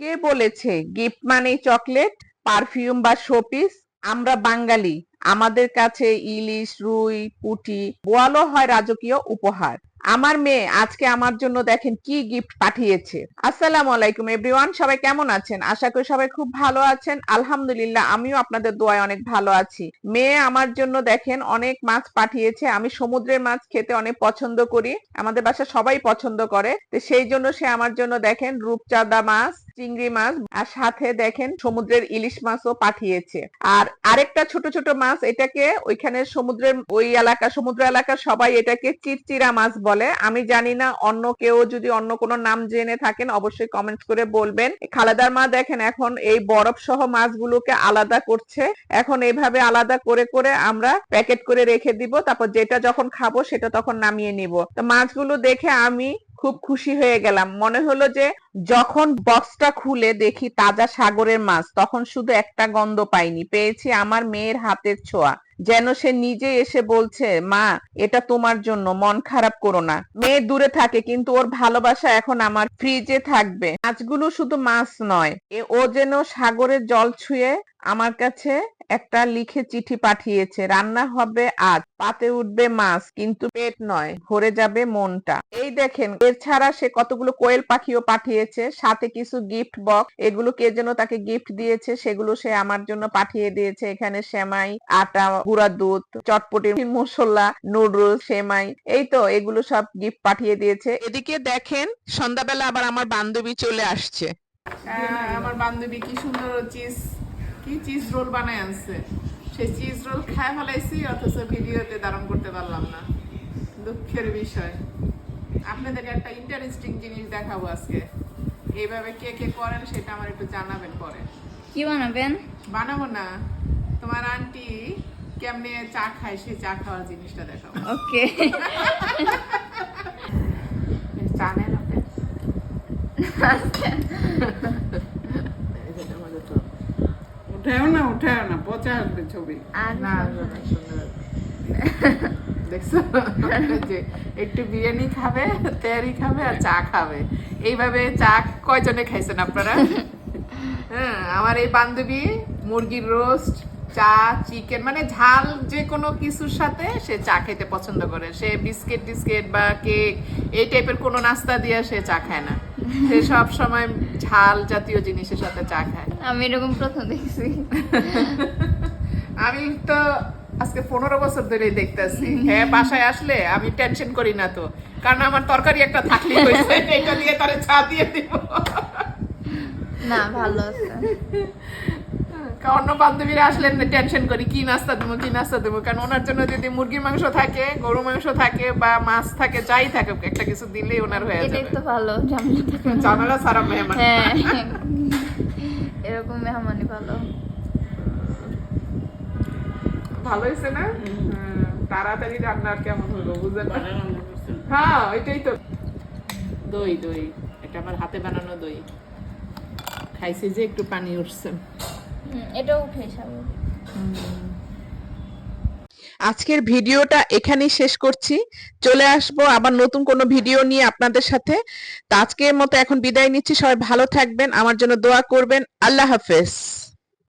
কে বলেছে? গিফট মানেই chocolate, perfume বা শোপিস? আমরা বাঙালি। আমাদের কাছে ইলিশ, রুই, পুঁটি, বোয়ালও হয় রাজকীয় উপহার। আমার মেয়ে আজকে আমার জন্য দেখেন কি গিফট পাঠিয়েছে। আসসালামু আলাইকুম এভরিওয়ান, সবাই কেমন আছেন? আশা করি সবাই খুব ভালো আছেন। আলহামদুলিল্লাহ, আমিও আপনাদের দোয়ায় অনেক ভালো আছি। মেয়ে আমার জন্য দেখেন অনেক মাছ পাঠিয়েছে। আমি সমুদ্রের মাছ খেতে অনেক পছন্দ করি। আমাদের বাসা সবাই পছন্দ করে। তো সেই জন্য সে আমার জন্য দেখেন রূপচাঁদা মাছ চিংড়ি মাছ আর সাথে দেখেন সমুদ্রের ইলিশ মাছও পাঠিয়েছে। আর আরেকটা ছোট ছোট মাছ, এটাকে ওইখানে সমুদ্রের ওই এলাকা, সমুদ্র এলাকার সবাই এটাকে চিরচিরা মাছ বলে। আমি জানি না অন্য কেউ যদি অন্য কোনো নাম জেনে থাকেন, অবশ্যই কমেন্ট করে বলবেন। খালেদার মা দেখেন এখন এই বরফ সহ মাছগুলোকে আলাদা করছে। এখন এইভাবে আলাদা করে করে আমরা প্যাকেট করে রেখে দিব। তারপর যেটা যখন খাব সেটা তখন নামিয়ে নিব। তো মাছগুলো দেখে আমি খুব খুশি হয়ে গেলাম। মনে হলো যে যখন বক্সটা খুলে দেখি তাজা সাগরের মাছ, তখন শুধু একটা গন্ধ পাইনি। পেয়েছি আমার মেয়ের হাতের ছোঁয়া। যেন সে নিজে এসে বলছে, মা, এটা তোমার জন্য, মন খারাপ করো না। মেয়ে দূরে থাকে, কিন্তু ওর ভালোবাসা এখন আমার ফ্রিজে থাকবে। মাছগুলো শুধু মাছ নয়, এ, ও যেন সাগরের জল ছুঁয়ে আমার কাছে একটা লিখে চিঠি পাঠিয়েছে, রান্না হবে আজ, পাতে উঠবে মাছ, কিন্তু পেট নয়, ভরে যাবে মনটা। এই দেখেন এছাড়া সে কতগুলো কোয়েল পাখিও পাঠিয়েছে, সাথে কিছু গিফট বক্স এগুলো কে যেন তাকে গিফট দিয়েছে, সেগুলো সে আমার জন্য পাঠিয়ে দিয়েছে, এখানে সেমাই, আটা গুঁড়া দুধ চটপটি মশলা নুডলস সেমাই এই তো এগুলো সব গিফট পাঠিয়ে দিয়েছে। এদিকে দেখেন সন্ধ্যাবেলা আবার আমার বান্ধবী চলে আসছে। আহ, আমার বান্ধবী কি সুন্দর চিজ কি চিজ রোল বানায় আনছে। সেই চিজ রোল খায় ফেলাইছি অথচ ভিডিওতে ধারণ করতে পারলাম না। দুঃখের বিষয়। আপনাদেরকে একটা ইন্টারেস্টিং জিনিস দেখাবো আজকে। এইভাবে কে কে করেন সেটা আমার একটু জানাবেন পরে। কি বানাবেন? বানাবো না। তোমার আন্টি কেমনে চা খায় সেই চা খাওয়ার জিনিসটা দেখাবো। ওকে। চা নেন আপনি? উঠাও না উঠাও না পচা আসবে ছবি। না। দেখছ? যে একটু বিরিয়ানি খাবে তেয়ারি খাবে আর চা খাবে। এইভাবে চা কয়জনে খাইছেন আপনারা? হ্যাঁ আমার এই বান্ধবী মুরগির রোস্ট চা চিকেন মানে ঝাল যে কোনো কিছুর সাথে সে চা খেতে পছন্দ করে। সে বিস্কিট টিস্কিট বা কেক এই টাইপের কোনো নাস্তা দিয়ে সে চা খায় না। সে সব সময় ঝাল জাতীয় জিনিসের সাথে চা খায়। আমি এরকম প্রথম দেখছি। আমি তো আজকে পনেরো বছর ধরে দেখতেছি। হ্যাঁ বাসায় আসলে আমি টেনশন করি না তো। কারণ আমার তরকারি একটা থাকলেই হয়েছে এটা দিয়ে তারে চা দিয়ে দিব। না ভালো আছে। অন্য বান্ধবীরা আসলে টেনশন করি কি নাস্তা দেবো কি নাস্তা দেবো? কারণ ওনার জন্য যদি মুরগির মাংস থাকে গরু মাংস থাকে বা মাছ থাকে যাই থাকে একটা কিছু দিলেই ওনার হয়ে যাবে। তো ভালো। জানালা সারা মেহমান। হ্যাঁ এরকম মেহমানি ভালো। ভালো হয়েছে না? হ্যাঁ, তাড়াতাড়ি রান্না আর কেমন হলো বুঝলেন। হ্যাঁ ওইটাই তো। দই দই এটা আমার হাতে বানানো দই। খাইছি যে একটু পানি উঠছে। আজকের ভিডিওটা এখানেই শেষ করছি। চলে আসব আবার নতুন কোনো ভিডিও নিয়ে আপনাদের সাথে। তা আজকের মতো এখন বিদায় নিচ্ছি। সবাই ভালো থাকবেন। আমার জন্য দোয়া করবেন। আল্লাহ হাফেজ।